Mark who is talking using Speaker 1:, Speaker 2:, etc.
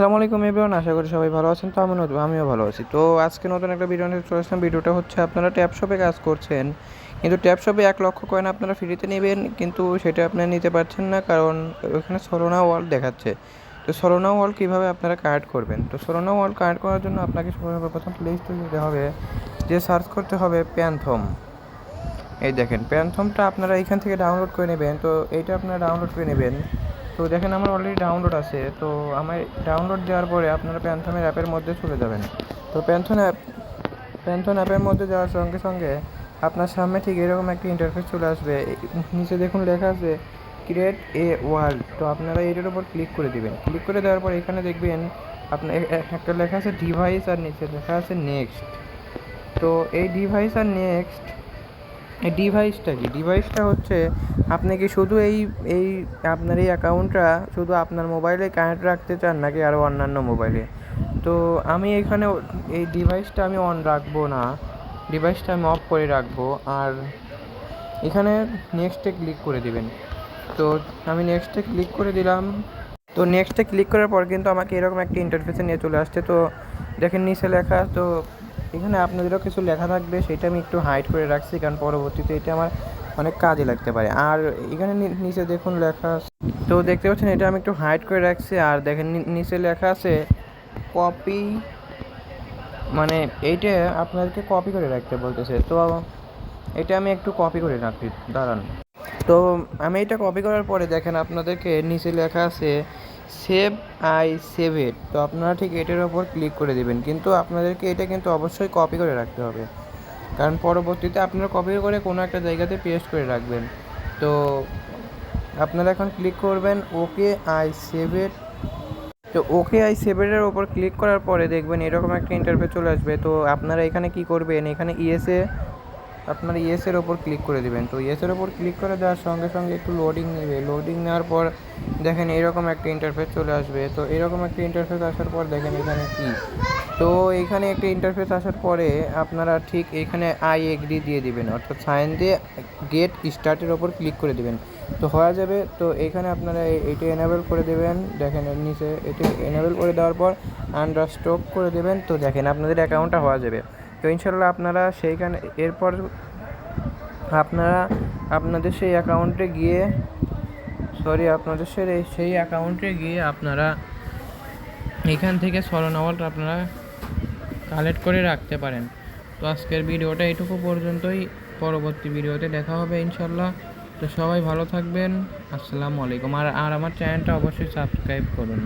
Speaker 1: আসসালামু আলাইকুম এভরিওয়ান আশা করি সবাই ভালো আছেন, তো আমি নতুন, আমিও ভালো আছি। তো আজকে নতুন একটা ভিডিও নিয়ে চলে আসলাম। ভিডিওটা হচ্ছে আপনারা ট্যাপ শপে কাজ করছেন, কিন্তু ট্যাপ শপে এক লক্ষ কয়েন আপনারা ফ্রিতে নেবেন, কিন্তু সেটা আপনারা নিতে পারছেন না, কারণ ওখানে সরোনা ওয়াল দেখাচ্ছে। তো সরোনা ওয়াল কীভাবে আপনারা কানেক্ট করবেন? তো সরোনা ওয়াল কানেক্ট করার জন্য আপনাকে সর্বপ্রথম প্লে স্টোরে হবে, যে সার্চ করতে হবে প্যান্থম এই দেখেন প্যান্থমটা আপনারা এইখান থেকে ডাউনলোড করে নেবেন, তো এইটা আপনারা ডাউনলোড করে নেবেন। তো দেখেন আমার অলরেডি ডাউনলোড আছে, তো আমার ডাউনলোড দেওয়ার পরে আপনারা প্যান্থনের অ্যাপের মধ্যে চলে যাবেন। তো প্যান্থন অ্যাপ প্যান্থন অ্যাপের মধ্যে যাওয়ার সঙ্গে সঙ্গে আপনার সামনে ঠিক এরকম একটা ইন্টারফেস চলে আসবে। নিচে দেখুন লেখা আছে ক্রিয়েট এ ওয়ার্ল্ড তো আপনারা এটার উপর ক্লিক করে দিবেন। ক্লিক করে দেওয়ার পর এখানে দেখবেন আপনার একটা লেখা আছে ডিভাইস আর নিচে লেখা আছে নেক্সট তো এই ডিভাইস আর নেক্সট ডিভাইসটা কি? ডিভাইসটা হচ্ছে আপনি কি শুধু এই এই আপনার এই অ্যাকাউন্টটা শুধু আপনার মোবাইলে কানেক্ট রাখতে চান নাকি আরও অন্যান্য মোবাইলে তো আমি এখানে এই ডিভাইসটা আমি অন রাখব না। ডিভাইসটা আমি অফ করে রাখব। আর এখানে নেক্সটে ক্লিক করে দিবেন। তো আমি নেক্সটে ক্লিক করে দিলাম। তো নেক্সটে ক্লিক করার পর কিন্তু আমাকে এরকম একটা ইন্টারফেসে নিয়ে চলে আসছে। তো দেখেন নিচে লেখা, তো এখানে আপনাদেরও কিছু লেখা থাকবে, সেটা আমি একটু হাইড করে রাখছি, কারণ পরবর্তীতে এটা আমার অনেক কাজে লাগতে পারে। আর এখানে নিচে দেখুন লেখা তো দেখতে পাচ্ছেন, এটা আমি একটু হাইড করে রাখছি, আর দেখেন নিচে লেখা আছে কপি মানে এইটা আপনাদেরকে কপি করে রাখতে বলতেছে। তো এটা আমি একটু কপি করে রাখি, দাঁড়ান। তো আমি এটা কপি করার পরে দেখেন আপনাদেরকে নিচে লেখা আছে সেভ আই সেভ ইট তো আপনারা ঠিক এটার ওপর ক্লিক করে দেবেন। কিন্তু আপনাদেরকে এটা কিন্তু অবশ্যই কপি করে রাখতে হবে। কারণ পরবর্তীতে আপনারা কপি করে কোনো একটা জায়গাতে পেস্ট করে রাখবেন। তো আপনারা এখন ক্লিক করবেন ওকে আই সেভ ইট তো ওকে আই সেভেনের ওপর ক্লিক করার পরে দেখবেন এরকম একটা ইন্টারভিউ চলে আসবে। তো আপনারা এখানে কি করবেন? এখানে ইএসএ আপনারা ইয়েসের ওপর ক্লিক করে দেবেন। তো ইয়েসের ওপর ক্লিক করে দেওয়ার সঙ্গে সঙ্গে একটু লোডিং নেবে। লোডিং নেওয়ার পর দেখেন এরকম একটা ইন্টারফেস চলে আসবে। তো এরকম একটা ইন্টারফেস আসার পর দেখেন এখানে কি? তো এখানে একটা ইন্টারফেস আসার পরে আপনারা ঠিক এখানে আই এগ্রি দিয়ে দিবেন। অর্থাৎ সাইন দিয়ে গেট স্টার্টের ওপর ক্লিক করে দিবেন। তো হয়ে যাবে। তো এখানে আপনারা এটা এনাবেল করে দেবেন। দেখেন এর নিচে এটা এনাবেল করে দেওয়ার পর আন্ডার স্টপ করে দেবেন। তো দেখেন আপনাদের অ্যাকাউন্টটা হওয়া যাবে। তো ইনশাল্লাহ আপনারা সেইখানে, এরপর আপনারা আপনাদের সেই অ্যাকাউন্টে গিয়ে সরি আপনাদের সেই সেই অ্যাকাউন্টে গিয়ে আপনারা এখান থেকে সরনাওয়ালটা আপনারা কালেক্ট করে রাখতে পারেন। তো আজকের ভিডিওটা এটুকু পর্যন্তই। পরবর্তী ভিডিওতে দেখা হবে ইনশাল্লাহ তো সবাই ভালো থাকবেন। আসসালামু আলাইকুম। আর আর আমার চ্যানেলটা অবশ্যই সাবস্ক্রাইব করুন।